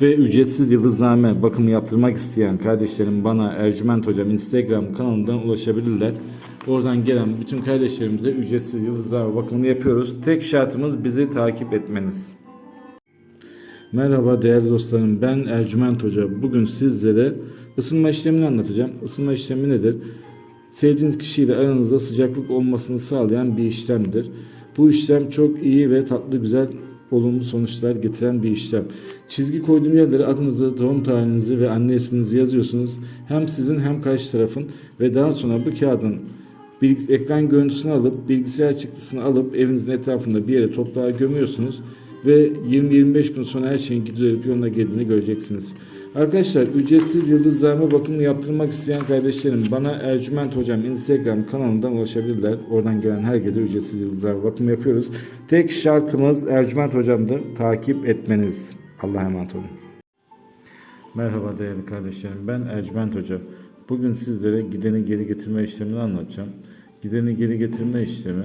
Ve ücretsiz yıldızname bakımı yaptırmak isteyen kardeşlerim bana Ercüment Hocam Instagram kanalından ulaşabilirler. Oradan gelen bütün kardeşlerimize ücretsiz yıldızname bakımını yapıyoruz. Tek şartımız bizi takip etmeniz. Merhaba değerli dostlarım ben Ercüment Hoca. Bugün sizlere ısınma işlemini anlatacağım. Isınma işlemi nedir? Sevdiğiniz kişiyle aranızda sıcaklık olmasını sağlayan bir işlemdir. Bu işlem çok iyi ve tatlı güzel olumlu sonuçlar getiren bir işlem. Çizgi koyduğum yerlere adınızı, doğum tarihinizi ve anne isminizi yazıyorsunuz. Hem sizin hem karşı tarafın ve daha sonra bu kağıdın ekran görüntüsünü alıp bilgisayar çıktısını alıp evinizin etrafında bir yere toprağa gömüyorsunuz ve 20-25 gün sonra her şeyin gidiyor yoluna geldiğini göreceksiniz. Arkadaşlar ücretsiz yıldızlarma bakımını yaptırmak isteyen kardeşlerim bana Ercüment Hocam Instagram kanalından ulaşabilirler. Oradan gelen herkese ücretsiz yıldızlarma bakımı yapıyoruz. Tek şartımız Ercüment Hocam'dır. Takip etmeniz. Allah'a emanet olun. Merhaba değerli kardeşlerim. Ben Ercüment Hoca. Bugün sizlere gideni geri getirme işlemini anlatacağım. Gideni geri getirme işlemi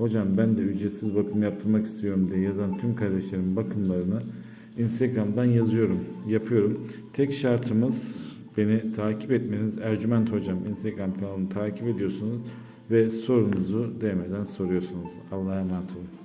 Hocam ben de ücretsiz bakım yaptırmak istiyorum diye yazan tüm kardeşlerim bakımlarını Instagram'dan yazıyorum, yapıyorum. Tek şartımız beni takip etmeniz. Ercüment Hocam Instagram kanalını takip ediyorsunuz ve sorunuzu DM'den soruyorsunuz. Allah'a emanet olun.